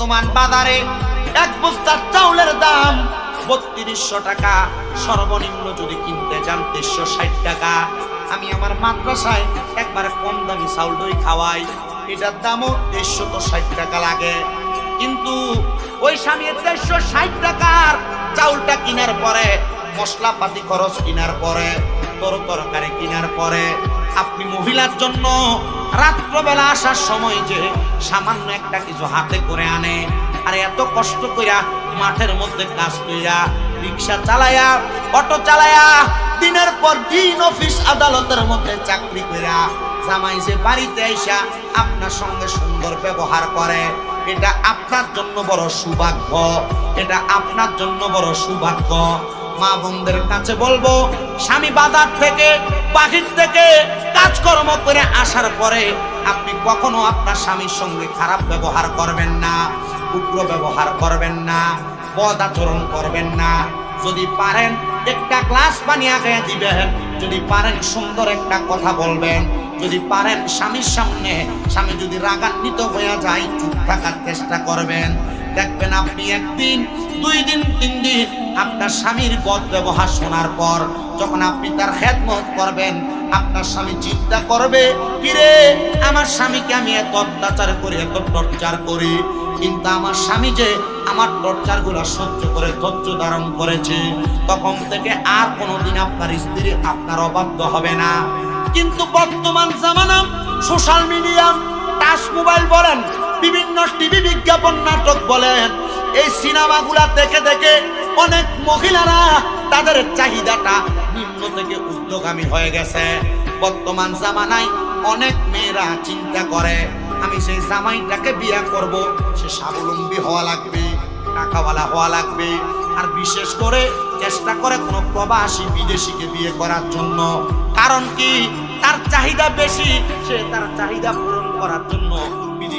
বর্তমান বাজারে এক বস্তার চাউলের দাম বত্রিশশো টাকা। সর্বনিম্ন যদি কিনতে যান দেড়শো ষাট টাকা। আমি আমার মাদ্রাসায় একবারে কম দামি চাউল দই খাওয়াই। এটার দামও দেড়শো তো ষাট টাকা লাগে। কিন্তু ওই স্বামী দেড়শো ষাট টাকার চাউলটা কেনার পরে, মশলাপাতি খরচ কেনার পরে তর তরকারি কেনার পরে, আপনি মহিলার জন্য রাত্রবেলা আসার সময় যে সামান্য একটা কিছু হাতে করে আনে, আর এত কষ্ট কইরা মাঠের মধ্যে কাজ কইরা রিক্সা চালায়া, অটো চালায়া, দিনের পর দিন অফিস আদালতের মধ্যে চাকরি কইরা জামাই যে বাড়িতে আইসা আপনার সঙ্গে সুন্দর ব্যবহার করে, এটা আপনার জন্য বড় সৌভাগ্য, এটা আপনার জন্য বড় সৌভাগ্য। মা বোনদের কাছে বলব, স্বামী বাজার থেকে বাহির থেকে কাজকর্ম করে আসার পরে আপনি কখনো আপনার স্বামীর সঙ্গে খারাপ ব্যবহার করবেন না, উগ্র ব্যবহার করবেন না পদ আচরণ করবেন না। যদি পারেন, একটা গ্লাস পানি আগে দিবেন। যদি পারেন, সুন্দর একটা কথা বলবেন। যদি পারেন, স্বামীর সামনে, স্বামী যদি রাগান্বিত হয়ে যায়, চুপ থাকার চেষ্টা করবেন। দেখবেন আপনি একদিন, দুই দিন, তিন দিন আপনার স্বামীর বদ ব্যবহার শোনার পর যখন আপনি তার খেদমত করবেন, আপনার স্বামী চিন্তা করবে, কিরে, আমার স্বামীকে আমি এত অত্যাচার করি, এত টর্চার করি, কিন্তু আমার স্বামী যে আমার টর্চারগুলো সহ্য করে, ধৈর্য ধারণ করেছে, তখন থেকে আর কোনোদিন আপনার স্ত্রী আপনার অবাধ্য হবে না। কিন্তু বর্তমান জামানা, সোশ্যাল মিডিয়া, টাচ মোবাইল বলেন, বিভিন্ন টিভি বিজ্ঞাপন নাটক বলেন, এই সিনেমাগুলা দেখে দেখে অনেক মহিলারা তাদের চাহিদাটা নিম্ন থেকে উদ্যোগামী হয়ে গেছে। বর্তমান জামানায় অনেক মেয়েরা চিন্তা করে, আমি সেই জামাইটাকে বিয়ে করব, সে স্বাবলম্বী হওয়া লাগবে, টাকাওয়ালা হওয়া লাগবে। আর বিশেষ করে চেষ্টা করে কোনো প্রবাসী বিদেশিকে বিয়ে করার জন্য। কারণ কি? তার চাহিদা বেশি, সে তার চাহিদা পূরণ করার জন্য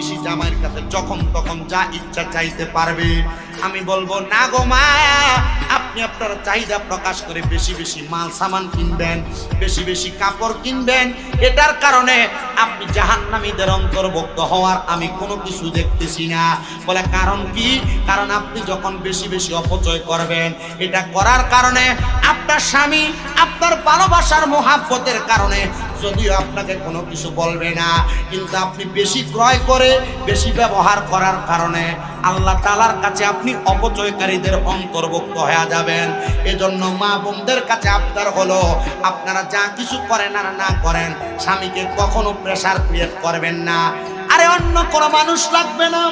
বিদেশি জামাইয়ের কাছে যখন তখন যা ইচ্ছা চাইতে পারবে। আমি বলব, না গো মা, আপনি আপনার চাহিদা প্রকাশ করে বেশি বেশি মাল সামান কিনবেন, বেশি বেশি কাপড় কিনবেন। এটার কারণে আপনি জাহান্নামীদের অন্তর্ভুক্ত হওয়ার আমি কোনো কিছু দেখতেছি না। বলে, কারণ কি? কারণ আপনি যখন বেশি বেশি অপচয় করবেন, এটা করার কারণে আপনার স্বামী আপনার ভালোবাসার মোহাব্বতের কারণে যদিও আপনাকে কোনো কিছু বলবে না, কিন্তু আপনি বেশি ক্রয় করে বেশি ব্যবহার করার কারণে আল্লাহ তালার কাছে আপনি অপচয়কারীদের অন্তর্ভুক্ত হয়ে যাবেন। এজন্য মা বোনদের কাছে আপনার হলো, আপনারা যা কিছু করেন আর না করেন, স্বামীকে কখনো প্রেশার ক্রিয়েট করবেন না। আরে অন্য কোনো মানুষ লাগবে না।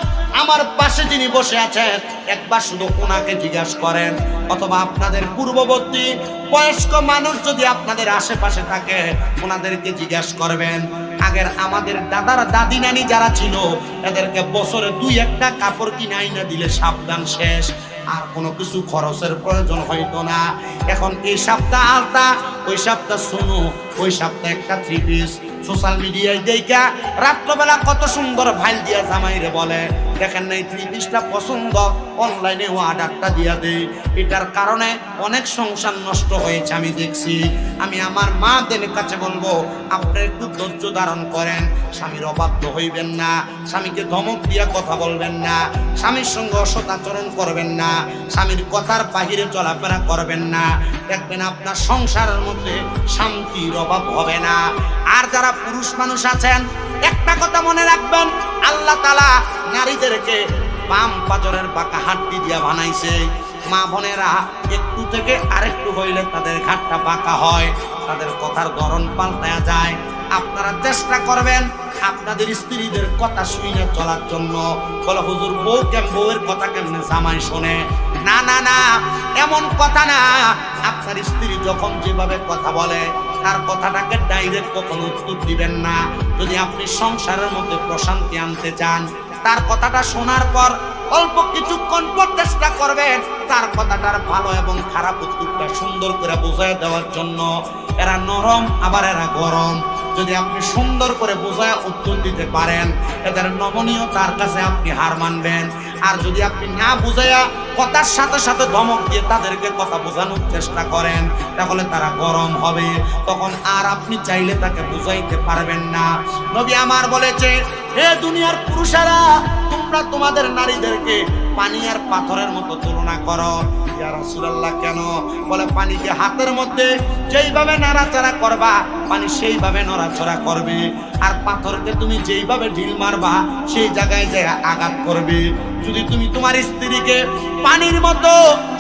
আমার পাশে যিনি বসে আছেন, একবার শুধু ওনাকে জিজ্ঞাসা করেন, অথবা আপনাদের পূর্ববর্তী বয়স্ক মানুষ যদি আপনাদের আশেপাশে থাকে, ওনাদেরকে জিজ্ঞাসা করবেন। আগের আমাদের দাদার দাদি নানি যারা ছিল, এদেরকে বছরে দুই একটা কাপড় কিনাই না দিলে সাবধান শেষ। আর কোনো কিছু খরচের প্রয়োজন হইতো না। এখন এই সপ্তাহ আলতা, ওই সপ্তাহ শুনু ওই সপ্তাহ একটা থ্রি পিস সোশ্যাল মিডিয়ায় দেখা রাত্রবেলা কত সুন্দর ভাইল দিয়া জামাইরে বলে। দেখেন না এই থ্রি পিসটা পছন্দ অনলাইনে অর্ডারটা দিয়া দেই। এটার কারণে অনেক সংসার নষ্ট হয়েছে, আমি দেখছি। আমি আমার মা মাদের কাছে বলব আপনি একটু ধৈর্য ধারণ করেন। স্বামীর অবাধ্য হইবেন না, স্বামীকে ধমক দিয়া কথা বলবেন না, স্বামীর সঙ্গে অসৎ আচরণ করবেন না, স্বামীর কথার বাহিরে চলাফেরা করবেন না। দেখবেন আপনার সংসারের মধ্যে শান্তির অভাব হবে না। আর যারা পুরুষ মানুষ আছেন একটা কথা মনে রাখবেন, আল্লাহ তালা নারীদেরকে বাম পাজরের পাকা হাড্ডি দিয়া বানাইছে। মা বোনেরা একটু থেকে আরেকটু হইলে তাদের ঘাটটা বাঁকা হয়, তাদের কথার ধরন পাল্টায়া যায়। আপনারা চেষ্টা করবেন আপনাদের স্ত্রীদের কথা শুনে চলার জন্য। বলে, হুজুর, বউ কেম, বউয়ের কথা কেমনে জামাই শোনে? না না না, এমন কথা না। আপনার স্ত্রী যখন যেভাবে কথা বলে, তার কথাটাকে ডাইরেক্ট কখনো উত্তর দিবেন না। যদি আপনি সংসারের মধ্যে প্রশান্তি আনতে চান, তার কথাটা শোনার পর অল্প কিছুক্ষণ পর চেষ্টা করবেন, তার কথাটার ভালো এবং খারাপ উত্তরটা সুন্দর করে বোঝায় দেওয়ার জন্য। এরা নরম, আবার এরা গরম। যদি আপনি সুন্দর করে বোঝায় উত্তর দিতে পারেন, এদের নমনীয় তার কাছে আপনি হার মানবেন। আর যদি আপনি না বুঝাইয়া কথার সাথে সাথে ধমক দিয়ে তাদেরকে কথা বোঝানোর চেষ্টা করেন, তাহলে তারা গরম হবে। তখন আর আপনি চাইলে তাকে বুঝাইতে পারবেন না। নবী আমার বলেছে, হে দুনিয়ার পুরুষেরা, তোমরা তোমাদের নারীদেরকে পানি আর পাথরের মতো তুলনা করো। ইয়া রাসূলুল্লাহ, কেন? বলে, পানিকে হাতের মধ্যে যেইভাবে নাড়াচাড়া করবা, পানি সেইভাবে নড়াচড়া করবে। আর পাথরকে তুমি যেইভাবে ঢিল মারবা, সেই জায়গায় জায়গা আঘাত করবে। যদি তুমি তোমার স্ত্রীকে পানির মতো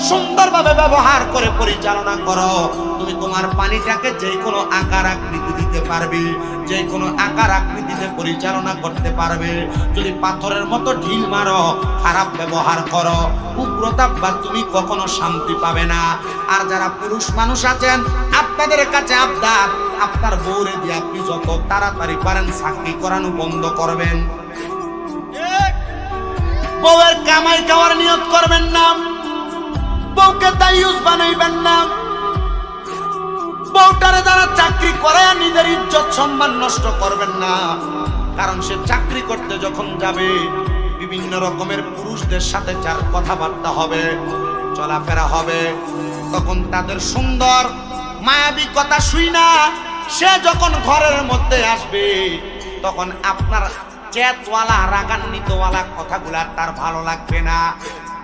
সুন্দরভাবে ব্যবহার করে পরিচালনা করো, তুমি তোমার পানিটাকে যে কোনো আকার আকৃতি দিতে পারবে যে কোনো আকার আকৃতিতে পরিচালনা করতে পারবে। যদি পাথরের মতো ঢিল মারো, খারাপ ব্যবহার করো, উগ্রতাপ বা তুমি কখনো শান্তি পাবে না। আর যারা পুরুষ মানুষ আছেন, আপনাদের কাছে আবদার, আপনার বউরে দিয়ে আপনি যত তাড়াতাড়ি পারেন চাকরি করানো বন্ধ করবেন। বউয়ের কামাই খাওয়ার নিয়ত করবেন না। বউকে দায়ুস বানাইবেন না। বউটারে যারা চাকরি করে নিজের ইজ্জত সম্মান নষ্ট করবেন না। কারণ সে চাকরি করতে যখন যাবে, বিভিন্ন রকমের পুরুষদের সাথে যার কথাবার্তা হবে, চলাফেরা হবে, তখন তাদের সুন্দর, মায়াবী কথা শুই না। সে যখন ঘরের মধ্যে আসবে, তখন আপনার চেতওয়ালা রাগান্বিতওয়ালা কথাগুলা তার ভালো লাগবে না।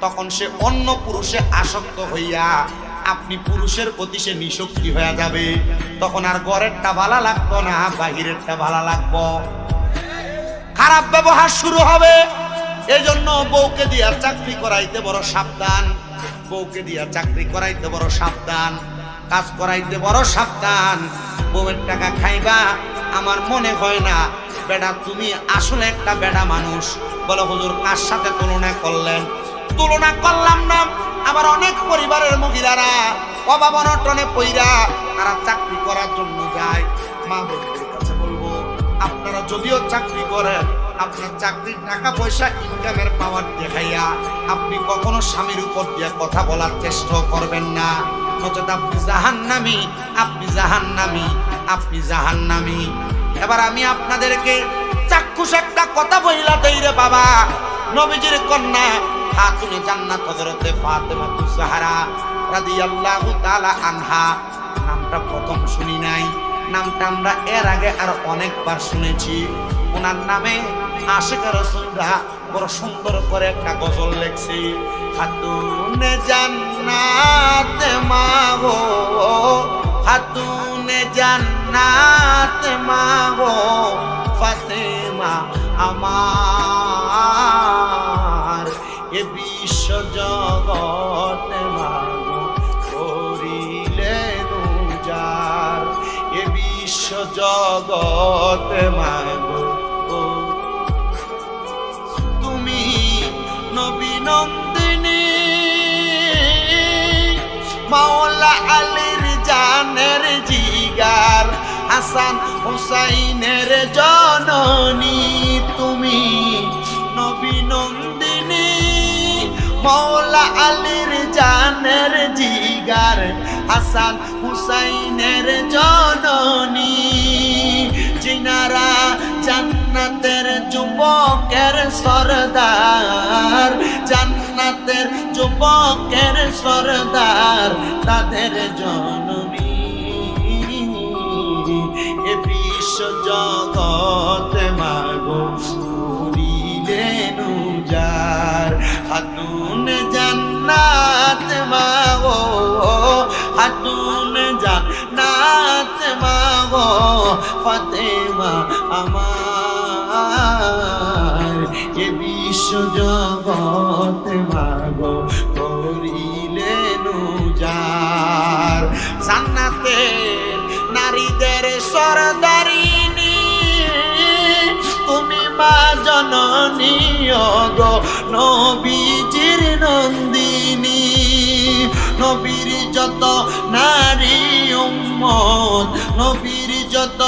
তখন সে অন্য পুরুষে আসক্ত হইয়া আপনি পুরুষের প্রতি সে নিশক্তি হয়ে যাবে। তখন আর ঘরেরটা ভালো লাগতো না, বাহিরেরটা ভালো লাগবো। খারাপ ব্যবহার শুরু হবে। এই জন্য বউকে দিয়া চাকরি করাইতে বড় সাবধান। বউকে দিয়া চাকরি করাইতে বড় সাবধান। কাজ করাইতে বড় সাবধান। বউয়ের টাকা খাইবা, আমার মনে হয় না। বেটা, তুমি আসলে একটা বেটা মানুষ। বলে, হুজুর, কার সাথে তুলনা করলেন? তুলনা করলাম না, আবার অনেক পরিবারের মহিলারা অভাব অনটনে পইরা তারা চাকরি করার জন্য যায়। মা বোনদের কাছে বলব, আপনারা যদিও চাকরি করেন, আপনার চাকরির টাকা পয়সা ইনকামের পাওয়ার দেখাইয়া আপনি কখনো স্বামীর উপর দিয়ে কথা বলার চেষ্টা করবেন না। নচেত আপনি জাহান্নামি আপনি জাহান্নামি আপনি জাহান্নামি। এবার আমি আপনাদেরকে চাক্ষুষ একটা কথা বইলা দেই রে বাবা। নবীজির কন্যা খাতুনে জান্নাত হযরতে ফাতেমা তুজাহারা রাদিয়াল্লাহু তাআলা আনহা। নামটা প্রথম শুনি নাই, নামটা আমরা এর আগে আর অনেকবার শুনেছি। ওনার নামে আশেখ রসুলরা বড় সুন্দর করে একটা গজল লেখছে খাতুনে জান্নাত মা গো খাতুনে জান্নাত মা গো, ফাতেমা আমার, এ বিশ্ব জগৎ মাগো করিলে যার এ বিশ্ব জগৎ মাগো আলীর জানের জিগার, হাসান হুসাইনের জননী তুমি। নবীনন্দিনী মৌলা আলীর জানের জিগার, হাসান হুসাইনের জননী। জিনারা জান্নাতের যুবকের সরদার জান্নাতের যুবকের সরদার, তাদের জননী। এ বিশ্ব জগৎ মাগো করিলেন যার। হাতুন জান্নাত মাগো, হাতুন জান্নাত মাগো, ফাতেমা আমার। বিশ্ব জগৎ মাগো করিলেন যার জান্নাতে নারীদের সরদারিনী তুমি মা জননী গো নবীজির নন্দিনী। নবীর যত নারী উম্মত, নবীর যত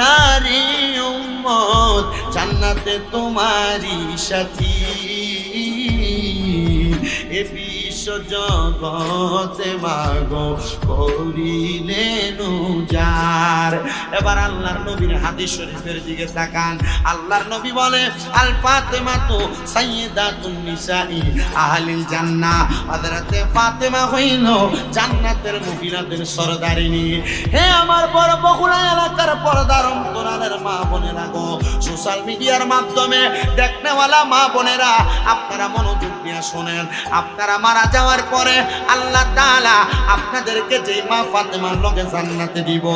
নারী উম্মত জান্নাতে তোমারই সাথী। বিশ্ব জগতে মাগো করিলেন যার এবার আল্লাহর নবীর হাদিস শরীফের দিকে তাকান। আল্লাহর নবী বলে, আল ফাতেমা তো সাইয়্যিদাতুন নিসাই আহলিল জান্নাহ হযরতে ফাতেমা হইল জান্নাতের মহিলাদের সরদারিনী। হে আমার বড় বগুড়া এলাকার পর্দার অন্তরালের মা বোনেরা গো সোশ্যাল মিডিয়ার মাধ্যমে দেখনেওয়ালা মা বোনেরা, আপনারা মনোযোগ দিয়ে শোনেন। আপনারা মারা যাওয়ার পরে আল্লাহ তাআলা আপনাদেরকে যে মা ফাতেমার লগে জান্নাতে দিব।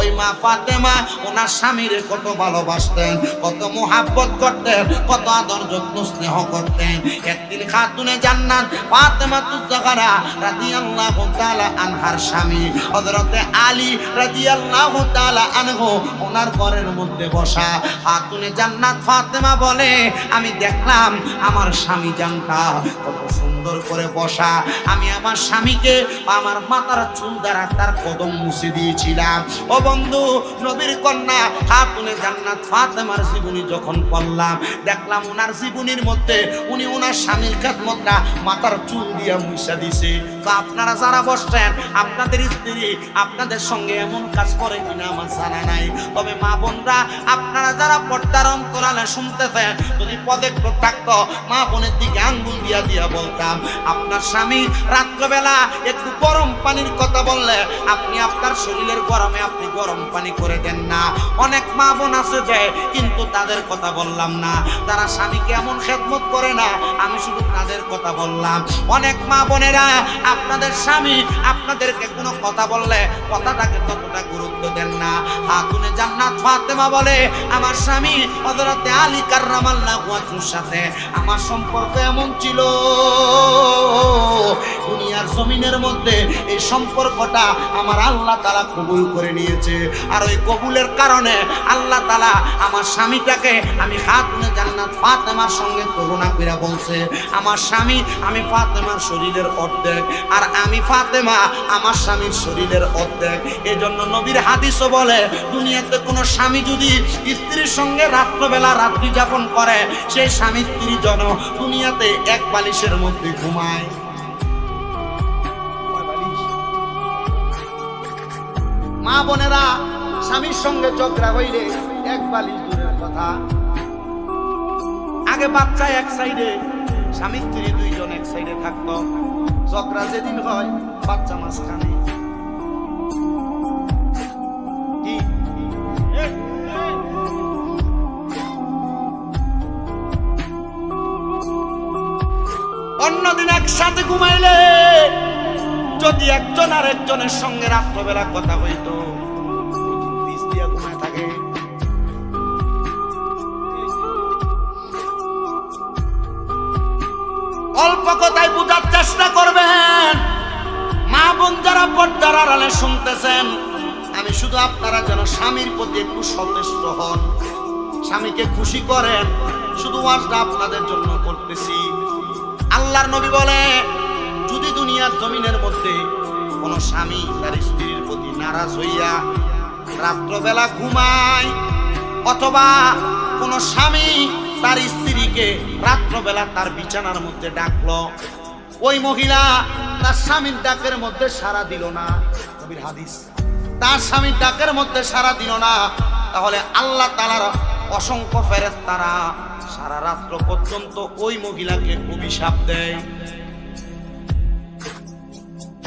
ওই মা ফাতেমা ওনার স্বামীরে কত ভালোবাসতেন, কত মোহাব্বত করতেন, কত আদর যত্ন স্নেহ করতেন। একদিন খাতুনে জান্নাত ফাতেমা তুজাগারা রাদিয়াল্লাহু তাআলা আনহার স্বামী হযরতে আলী রাদিয়াল্লাহু তাআলা আনহু ওনার ঘরের মধ্যে বসা। খাতুনে জান্নাত ফাতেমা বলে, আমি দেখলাম আমার স্বামী জানটা Tá bom. সুন্দর করে বসা। আমি আমার স্বামীকে আমার মাথার চুল দ্বারা তার কদম মুছে দিয়েছিলাম। ও বন্ধু, নবীর কন্যা, খাতুনে জান্নাত ফাতেমার জীবনী যখন পড়লাম, দেখলাম ওনার জীবনীর মধ্যে উনি ওনার স্বামীর খেদমতটা মাথার চুল দিয়া মুছা দিছে। তো আপনারা যারা বসছেন, আপনাদের স্ত্রী আপনাদের সঙ্গে এমন কাজ করে কিনা আমার জানা নাই। তবে মা বোনরা, আপনারা যারা পর্দার করালে শুনতেছেন, যদি পদক্ষেপ থাকতো মা বোনের দিকে আঙ্গুল দিয়া দিয়া বলতাম আপনার স্বামী রাত্রবেলা একটু গরম পানির কথা বললে, আপনি আপনার শরীরের গরমে আপনি গরম পানি করে দেন না। অনেক মা বোন আছে যে, কিন্তু তাদের কথা বললাম না। তারা স্বামীকে এমন খেদমত করে না, আমি শুধু তাদের কথা বললাম। অনেক মা বোনেরা, আপনাদের স্বামী আপনাদেরকে কোনো কথা বললে কথাটাকে ততটা গুরুত্ব দেন না। হাতুনে জান্নাত ফাতেমা বলে, আমার স্বামী হযরতে আলী কাররামাল্লাহু আনহুর সাথে আমার সম্পর্ক এমন ছিল। দুনিয়ার জমিনের মধ্যে এই সম্পর্কটা আমার আল্লাহ তালা কবুল করে নিয়েছে। আর ওই কবুলের কারণে আল্লাহ তালা আমার স্বামীটাকে আমি হাতুনে জান্নাত ফাতেমার সঙ্গে তুলনা করে বলছে, আমার স্বামী, আমি ফাতেমার শরীরের অর্ধেক, আর আমি ফাতেমা আমার স্বামীর শরীরের অর্ধেক। এই জন্য নবীর হাদিসও বলে, দুনিয়াতে কোনো স্বামী যদি স্ত্রীর সঙ্গে রাত্রবেলা রাত্রি যাপন করে, সেই স্বামী স্ত্রী জন দুনিয়াতে এক বালিশের মধ্যে ঘুমায় মা বোনেরা, স্বামীর সঙ্গে ঝগড়া হইলে এক বালিশ দূরের কথা। আগে বাচ্চা এক সাইডে, স্বামী স্ত্রী দুইজন এক সাইডে থাকতো। ঝগড়া যেদিন হয়, বাচ্চা মাঝখানে। একসাথে ঘুমাইলে যদি একজন আর একজনের সঙ্গে রাত্রবেলা কথা হইতো অল্প কথায় বোঝার চেষ্টা করবেন। মা বোন যারা পর্দার আড়ালে শুনতেছেন, আমি শুধু আপনারা যেন স্বামীর প্রতি একটু সচেষ্ট হন। স্বামীকে খুশি করেন, শুধু আপনাদের জন্য করতেছি। আল্লাহর নবী বলে, যদি দুনিয়ার জমিনের মধ্যে কোনো স্বামী তার স্ত্রীর প্রতি নারাজ হইয়া রাত্রবেলা ঘুমায়, অথবা কোনো স্বামী তার স্ত্রীকে রাত্রবেলা তার বিছানার মধ্যে ডাকলো, ওই মহিলা তার স্বামীর ডাকের মধ্যে সারা দিল না। নবীর হাদিস। তার স্বামীর ডাকের মধ্যে সারা দিল না। তাহলে আল্লাহ তালার অসংখ্য ফেরেস তারা সারা রাত্র পর্যন্ত ওই মহিলাকে অভিশাপ দেয়।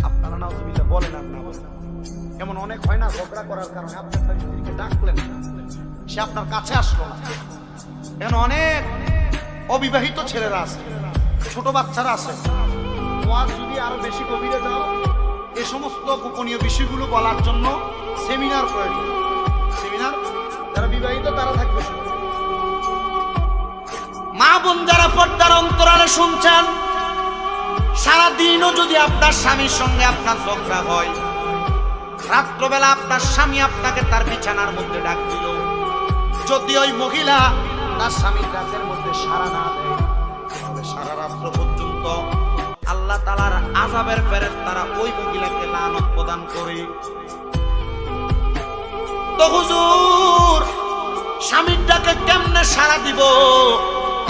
আপনারা না বলেন আর বলেন এমন অনেক হয় না ঝগড়া করার কারণে আপনার তার স্ত্রীকে ডাকলেন সে আপনার কাছে আসলো না। অনেক অবিবাহিত ছেলেরা আছে, ছোট বাচ্চারা আছে। ওয়াজ যদি আরও বেশি গভীরে যাও, এ সমস্ত গোপনীয় বিষয়গুলো বলার জন্য সেমিনার প্রয়োজন। সেমিনার যারা বিবাহিত তারা থাকবে শুধু। মা বোন যারা পর্দার অন্তরালে শুনছেন, সারাদিনও যদি আপনার স্বামীর সঙ্গে আপনার ঝগড়া হয়, রাত্রবেলা আপনার স্বামী আপনাকে তার বিছানার মধ্যে ডাক দিল। যদি ওই মহিলা তার স্বামীর ডাকের মধ্যে সারা না দেয় সারা রাত্র পর্যন্ত আল্লাহ তালার আজাবের ফেরেত তারা ওই মহিলাকে লানত প্রদান করে। তো হুজুর, স্বামীর ডাকে কেমনে সারা দিব?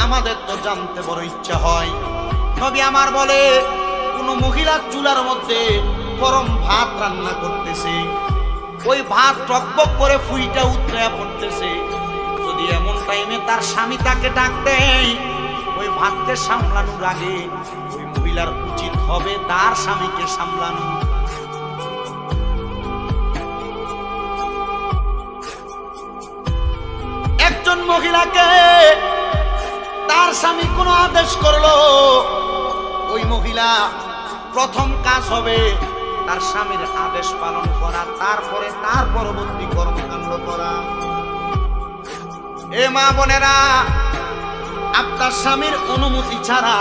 আমাদের তো জানতে বড় ইচ্ছা হয়। নবী আমার বলে, কোনো মহিলার চুলার মধ্যে গরম ভাত রান্না করতেছে। ওই ভাত টকবক করে ফুইটা উতরে পড়তেছে। যদি এমন টাইমে তার স্বামী তাকে ডাক দেয়, ওই ভাতকে সামলানোর আগে ওই মহিলার উচিত হবে তার স্বামীকে সামলানো। একজন মহিলাকে তার স্বামী কোনো আদেশ করল, ওই মহিলা প্রথম কাজ হবে তার স্বামীর আদেশ পালন করা, তারপরে তার পরবর্তী কর্মকাণ্ড করা। এ মা বোনেরা, আপনার স্বামীর অনুমতি ছাড়া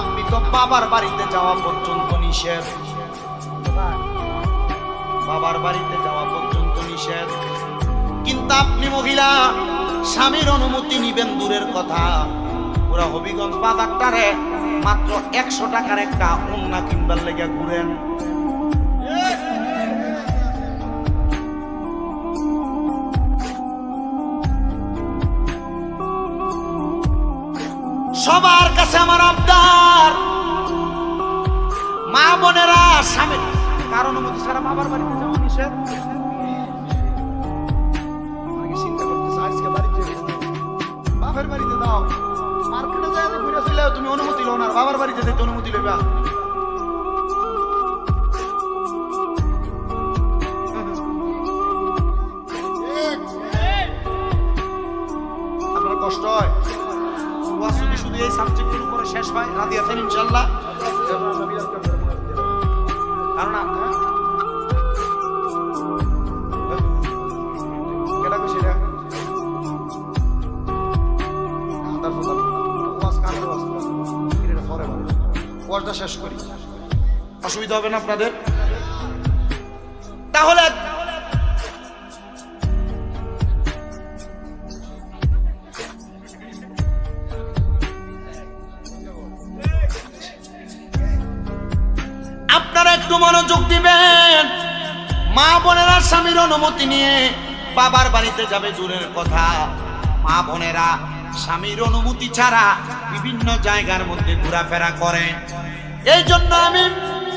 আপনি তো বাবার বাড়িতে যাওয়া পর্যন্ত নিষেধ। বাবার বাড়িতে যাওয়া পর্যন্ত নিষেধ। কিন্তু আপনি মহিলা স্বামীর অনুমতি নিবেন দূরের কথা। ওরা হবিগঞ্জ বাজারটারে মাত্র একশো টাকার একটা অন্যা কিনবার লেগে ঘুরেন। সবার কাছে আমার আবদার। মা বোনেরা স্বামী কার অনুমতি ছাড়া বাবার বাড়িতে যাওয়া নিষেধ। বাপের দাও। মার্কেটে ঘুরে তুমি অনুমতি না, বাবার যেতে অনুমতি কষ্ট হয়। শুধু এই সাবজেক্টের উপরে শেষ হয় রাধিয়া আছেন ইনশাল্লাহ অসুবিধা হবে না আপনাদের? তাহলে আপনারা একটু মনোযোগ দিবেন। মা বোনেরা স্বামীর অনুমতি নিয়ে বাবার বাড়িতে যাবে দূরের কথা। মা বোনেরা স্বামীর অনুমতি ছাড়া বিভিন্ন জায়গার মধ্যে ঘোরাফেরা করে এই জন্য আমি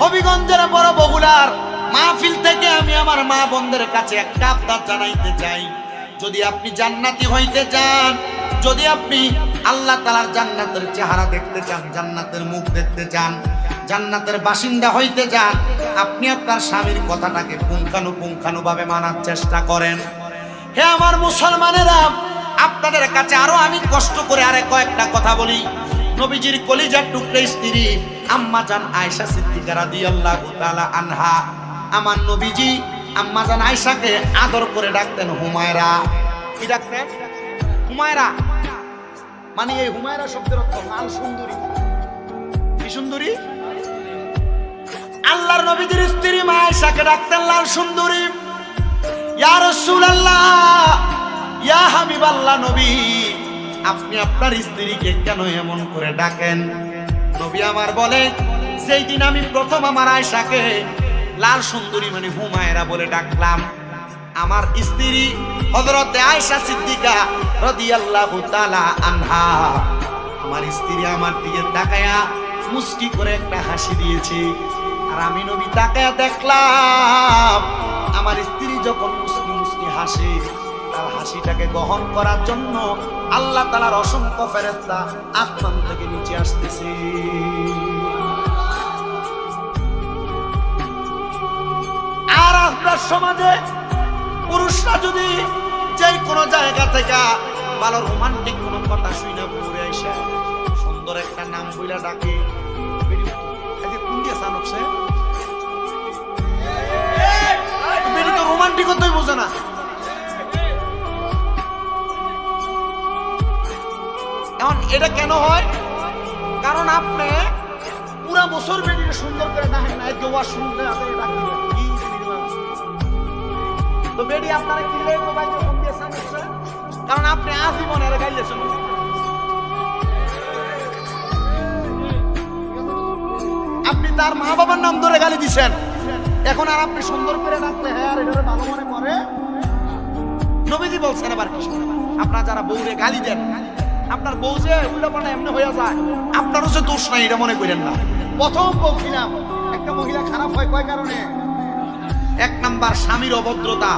হবিগঞ্জের বড় বগুলার মাহফিল থেকে আমি আমার মা বোনদের কাছে একটা আবদার জানাইতে চাই। যদি আপনি জান্নাতি হইতে চান, যদি আপনি আল্লাহ তালার জান্নাতের চেহারা দেখতে চান, জান্নাতের মুখ দেখতে চান, জান্নাতের বাসিন্দা হইতে চান, আপনি আপনার স্বামীর কথাটাকে পুঙ্খানু পুঙ্খানু ভাবে মানার চেষ্টা করেন। হে আমার মুসলমানেরা, আপনাদের কাছে আরও আমি কষ্ট করে আরে কয়েকটা কথা বলি। নবীজির কলিজার টুকরে স্ত্রী আম্মা জান আয়েশা সিদ্দিকা রাদিয়াল্লাহু তাআলা আনহা। আমার নবীজি আম্মা জান আয়েশাকে আদর করে ডাকতেন হুমায়রা। কি ডাকতেন? হুমায়রা। মানে এই হুমায়রা শব্দের অর্থ লাল সুন্দরী। কি সুন্দরী? আল্লাহর নবীজির স্ত্রী মা আয়েশাকে ডাকতেন লাল সুন্দরী। ইয়া রাসূলুল্লাহ, ইয়া হাবিবাল্লাহ নবী, আপনি আপনার স্ত্রীকে কেন এমন করে ডাকেন? নবী আমার বলে সেই দিন আমি প্রথম আমার আয়েশাকে লাল সুন্দরী মানে হুমায়রা বলে ডাকলাম, আমার স্ত্রী হযরতে আয়েশা সিদ্দিকা রাদিয়াল্লাহু তাআলা আনহা, আমার স্ত্রী আমার দিকে তাকায়া মুস্কি করে একটা হাসি দিয়েছে। আর আমি নবী তাকায়া দেখলাম, আমার স্ত্রী যখন মুস্কি মুস্কি হাসে তার হাসিটাকে গ্রহণ করার জন্য আল্লাহ তালার অসংখ্য ফেরেস্তা আসমান থেকে নিচে আসতেছে। আর আপনার সমাজে পুরুষরা যদি যে কোনো জায়গা থেকে ভালো রোমান্টিক কোনো কথা শুই না ঘুরে এসে সুন্দর একটা নাম বইলা ডাকে কোন দিয়ে সানক সে? বেরি তো রোমান্টিক বোঝে না। এখন এটা কেন হয়? কারণ আপনি পুরা বছর বেরিয়ে সুন্দর করে দেখেন না যে ওয়াশ শুনতে আপনি কি তো বেডি আপনারা কি কারণ আপনি আজীবন এর গাইলেছেন। আপনি তার মা বাবার নাম ধরে গালি দিছেন। এখন আর আপনি সুন্দর করে রাখতে হ্যাঁ আর এটা ভালো মনে করে? নবীজি বলছেন এবার কি আপনারা যারা বউরে গালি দেন আপনার বউ যে উল্টা পাল্টা এমনি হয়ে যায়, আপনারও যে দোষ নাই, এটা মনে করেন না। প্রথম বলছিলাম একটা মহিলা খারাপ হয় কয় কারণে? এক নাম্বার স্বামীর অভদ্রতা,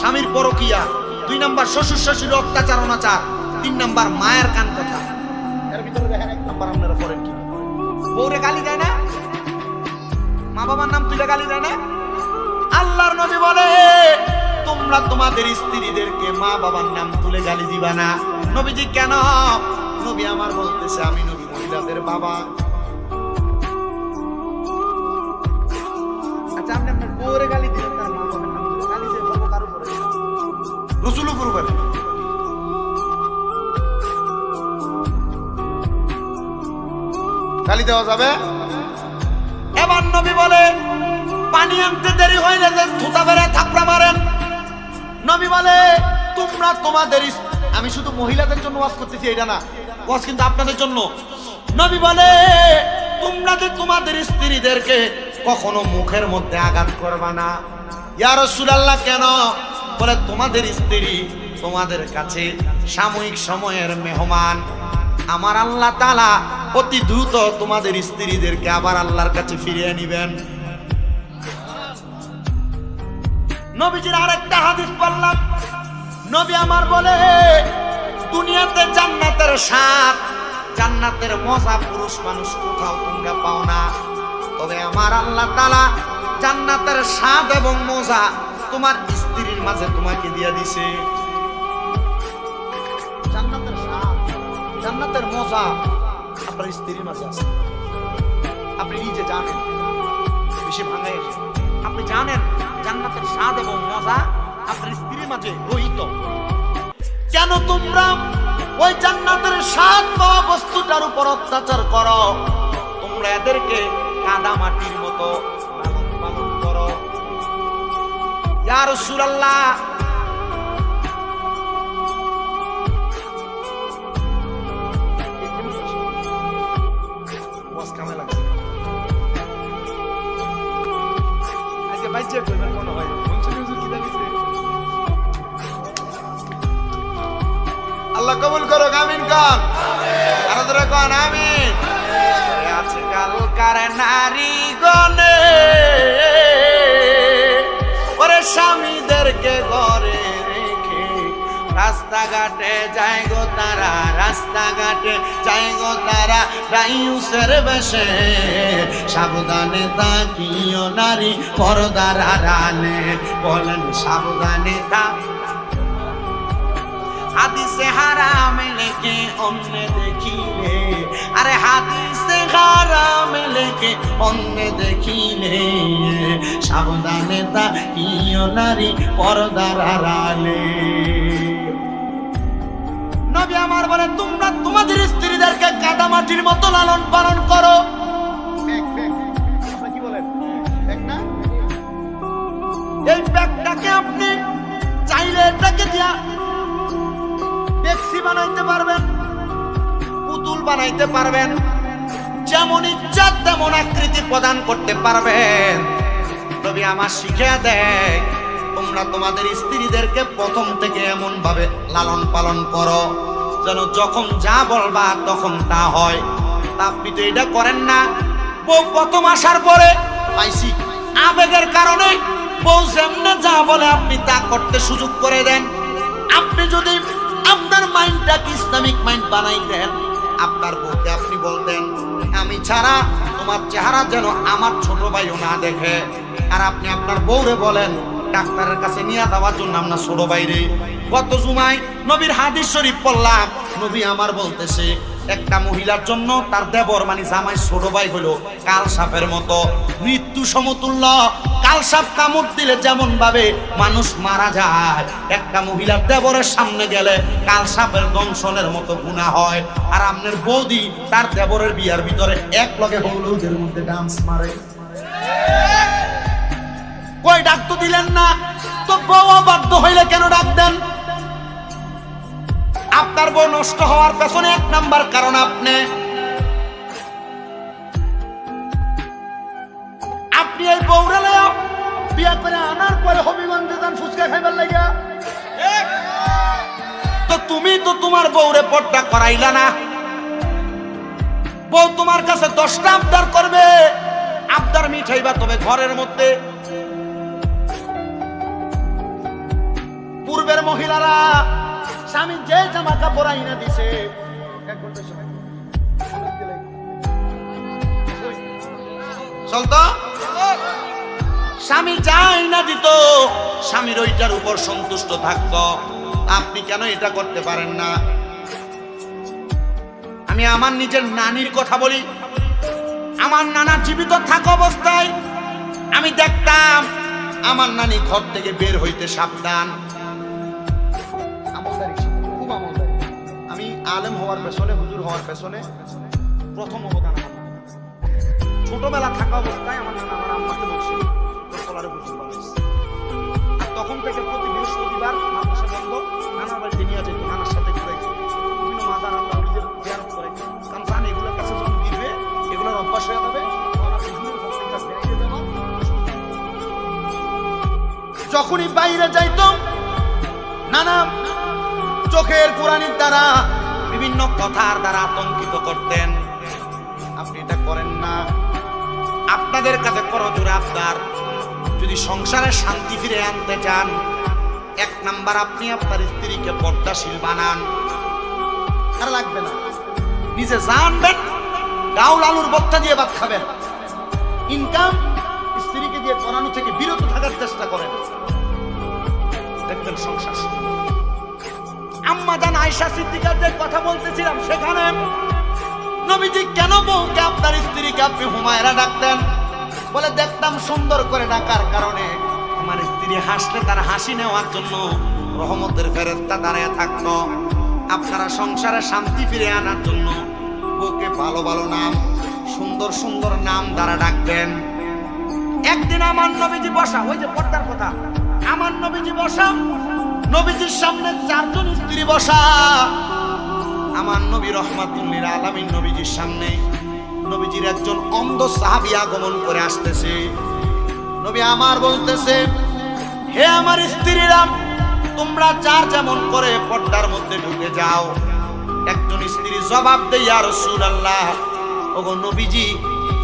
স্বামীর পরকিয়া, দুই নাম্বার শ্বশুর শাশুড়ির অত্যাচার, অনাচার, তিন নাম্বার মায়ের কান কথা। এর ভিতরে দেখেন এক নাম্বার আপনারা করেন কি? বউরে গালি দেয় না? মা বাবার নাম তুলে গালি দেয় না? আল্লাহর নবী বলে, তোমরা তোমাদের স্ত্রীদেরকে মা বাবার নাম তুলে গালি দিবা না। নবীজি কেন? নবী আমার বলতেছে আমি নবী মহিলাদের বাবা। আচ্ছা আপনি আপনার বউরে গালি দিলেন তার মা বাবার নাম গালি দিয়ে বলব কার উপরে রসুল উপরে গালি দেওয়া যাবে? এবার নবী বলে পানি আনতে দেরি হইলে যে থুতা বেড়ে থাপড়া মারেন। নবী বলে তোমরা তোমাদের আমি শুধু মহিলাদের জন্য ওয়াজ করতেছি, এটা না। ওয়াজ কিন্তু আপনাদের জন্য। নবী বলে, তোমরা যে তোমাদের স্ত্রীদেরকে কখনো মুখের মধ্যে আঘাত করবা না। ইয়া রাসূলুল্লাহ, কেন? বলে, তোমাদের স্ত্রী তোমাদের কাছে সাময়িক সময়ের মেহমান। আমার আল্লাহ তাআলা অতি দ্রুত তোমাদের স্ত্রীদেরকে আবার আল্লাহর কাছে ফিরিয়ে নিবেন। নবীজির আরেকটা হাদিস পড়লাম। নবী আমার বলে, দুনিয়াতে জান্নাতের স্বাদ, জান্নাতের মজা পুরুষ মানুষ কোথাও তোমরা পাও না। তবে আমার আল্লাহ তালা জান্নাতের স্বাদ এবং মজা তোমার স্ত্রীর মাঝে তোমাকে দিয়ে দিছে। জান্নাতের স্বাদ, জান্নাতের মজা আপনার স্ত্রীর মাঝে আছে। আপনি নিজে জানেন, বেশি ভাঙাই আপনি জানেন জান্নাতের স্বাদ এবং মজা আপনার স্ত্রীর মাঝে রহিত। কেন তোমরা ওই জান্নাতের স্বাদ পাওয়া বস্তুটার উপর অত্যাচার করো? তোমরা এদেরকে কাদা মাটির মতো লালন পালন করো। ইয়া রাসূলুল্লাহ আল্লাহ কবুল করো আমিন কন আরও ধরে কন আমিন আজকালকার নারী গনে ওরে স্বামীদেরকে ঘরে রেখে রাস্তাঘাটে যায় গো তারা, রাস্তাঘাটে যায় গো তারা রাইউসের বেশে। সাবধানে তাকিও নারী, পরদার আড়ালে বলেন সাবধানে তা হাদিসে হারাম লেখে অন্য দেখিলে। আরে হাদিসে হারাম লেখে অন্য দেখিলে। সাবধানে তা ইয় নারী পর্দার আড়ালে। নবী আমার বলে তোমরা তোমাদের স্ত্রীদেরকে কাদা মাটির মতো লালন পালন করো। এই ব্যাগটাকে আপনি চাইলে এটাকে দিয়া বানাইতে পারবেন। যেমন ইচ্ছা তেমন আকৃতি প্রদান করতে পারবেন। তবে আমার শিখিয়ে দেয়, তোমরা তোমাদের স্ত্রীদেরকে প্রথম থেকে এমন ভাবে লালন পালন করো, যেন যখন যা বলবা তখন তা হয়। তা আপনি তো এটা করেন না। বউ প্রথম আসার পরে পাইছি আবেগের কারণে বউ যেমনে যা বলে আপনি তা করতে সুযোগ করে দেন। আপনি যদি আপনার মাইন্ডটাকে ইসলামিক মাইন্ড বানাইতেন আপনার বউকে আপনি বলতেন আমি ছাড়া তোমার চেহারা যেন আমার ছোট ভাইও না দেখে। আর আপনি আপনার বউরে বলেন, ডাক্তারের কাছে নিয়ে দেওয়ার জন্য আপনার ছোট বাইরে গত জুমাই নবীর হাদিস শরীফ পড়লাম, নবী আমার বলতেছে একটা মহিলার জন্য তার দেবর মানে জামাই ছোট ভাই হলো কাল সাপের মতো। মৃত্যু সমতুল্য। কাল সাপ কামড় দিলে যেমন ভাবে মানুষ মারা যায়, একটা মহিলার দেবরের সামনে গেলে কাল সাপের দংশনের মতো গুণা হয়। আর আপনার বৌদি তার দেবরের বিয়ার ভিতরে এক লগে হলুদের মধ্যে ডান্স মারে। কই ডাক তো দিলেন না? তো বউ বাধ্য হইলে কেন ডাক দেন? আপনার বউ নষ্ট হওয়ার পেছনে এক নাম্বার কারণ আপনি। আপনি এই বউরে বিয়া করে আনার পরে হবিগঞ্জে যান ফুচকা খাইবার লাগিয়া। তো তুমি তো তোমার বউরে পর্দা করাইলা না। বউ তোমার কাছে দশটা আবদার করবে। আবদার মিঠাইবা তবে ঘরের মধ্যে। পূর্বের মহিলারা কাপড় আইনা দিছে। চলতো? স্বামী যাই না দিত, স্বামীর ওইটার উপর সন্তুষ্ট থাকতো। আপনি কেন এটা করতে পারেন না? আমি আমার নিজের নানির কথা বলি। আমার নানা জীবিত থাকা অবস্থায়। আমি দেখতাম, আমার নানি ঘর থেকে বের হইতে সাবধান। আলেম হওয়ার পেছনে, হুজুর হওয়ার পেছনে প্রথম অবদান আমার। ছোটবেলা থাকা অবস্থায় আমার নানা আমার আম্মাকে বলছিল তোর হুজুর বানাইস। আর তখন থেকে প্রতি বৃহস্পতিবার মাদ্রাসা বন্ধ, নানার বাড়িতে নিয়ে যেত, নানার সাথে ঘুরে বিভিন্ন মাদার আল্লাহ নিজের জিয়ারত করে। কারণ জান এগুলোর কাছে যখন দিবে এগুলোর অভ্যাস হয়ে যাবে যখনই বাইরে যাইতাম, নানা চোখের কোরআনির দ্বারা বিভিন্ন কথার দ্বারা আতঙ্কিত করতেন। আপনি এটা করেন না। আপনাদের কাছে করজোরে আপনার যদি সংসারে শান্তি ফিরে আনতে চান, এক নাম্বার আপনি আপনার স্ত্রীকে পর্দাশীল বানান। আর লাগবে না। নিজে জানবেন ডাউল আলুর বত্তা দিয়ে ভাত খাবেন। ইনকাম স্ত্রীকে দিয়ে করানো থেকে বিরত থাকার চেষ্টা করেন। দেখবেন সংসার। আম্মা জান আয়সা সিদ্দিকারদের কথা বলতেছিলাম সেখানে। নবীজি, কেন বউকে আপনার স্ত্রীকে আপনি হুমায়রা ডাকতেন? বলে, দেখতাম সুন্দর করে ডাকার কারণে আমার স্ত্রী হাসলে তার হাসি নেওয়ার জন্য রহমতের ফেরেস্তা দাঁড়িয়ে থাকতো। আপনারা সংসারে শান্তি ফিরে আনার জন্য বউকে ভালো ভালো নাম, সুন্দর সুন্দর নাম দ্বারা ডাকবেন। একদিন আমার নবীজি বসা, ওই যে পর্দার কথা, আমার নবীজি বসা নবীজির সামনে চারজন স্ত্রী বসা। আমার নবী রহমাতুল্লির আলামিন নবীজির সামনে নবীজির একজন অন্ধ সাহাবি আগমন করে আসতেছে। নবী আমার বলতেছে, হে আমার স্ত্রীরা, তোমরা যার যেমন করে পর্দার মধ্যে ঢুকে যাও। একজন স্ত্রী জবাব দেয় আর রসুল আল্লাহ ওগো নবীজি,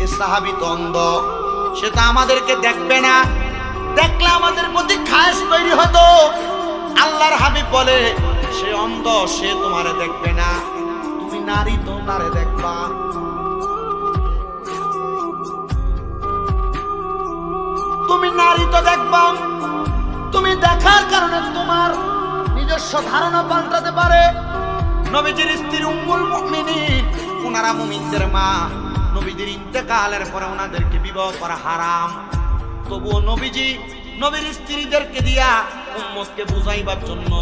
এ সাহাবি তো অন্ধ। সে তো আমাদেরকে দেখবে না। দেখলে আমাদের প্রতি খাস তৈরি হতো। আল্লাহর হাবিব বলে, সে অন্ধ, সে তোমারে দেখবে না। তুমি নারী, তো তারে দেখবা। তুমি নারী, তো দেখবা। তুমি দেখার কারণে তোমার নিজস্ব ধারণা পাল্টাতে পারে। নবীজির স্ত্রী উম্মুল মুমিনিন ওনারা মুমিনদের মা। নবীজির ইন্তেকালের পরে ওনাদেরকে বিবাহ করা হারাম। তবুও নবীজি নবীর স্ত্রীদেরকে দিয়া উম্মতকে বুঝাইবার জন্য,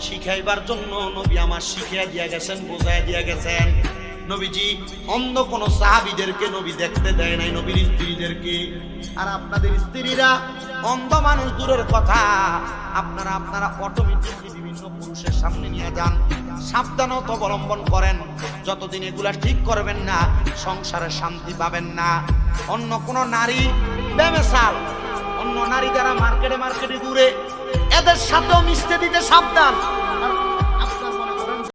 শিখাইবার জন্য নবী আমার শিখিয়া দিয়া গেছেন বুঝাই দিয়া গেছেন। নবীজি অন্য কোন সাহাবিদেরকে নবী দেখতে দেয় নাই, নবীর স্ত্রীদেরকে। আর আপনাদের স্ত্রীরা অন্ধ মানুষ দূরের কথা। আপনারা আপনারা অটোমেটিকলি বিভিন্ন পুরুষের সামনে নিয়ে যান। সাবধানতা অবলম্বন করেন। যতদিন এগুলা ঠিক করবেন না, সংসারে শান্তি পাবেন না। অন্য কোন নারী অন্য নারী যারা মার্কেটে মার্কেটে ঘুরে এদের সাথেও মিশতে দিতে সাবধান।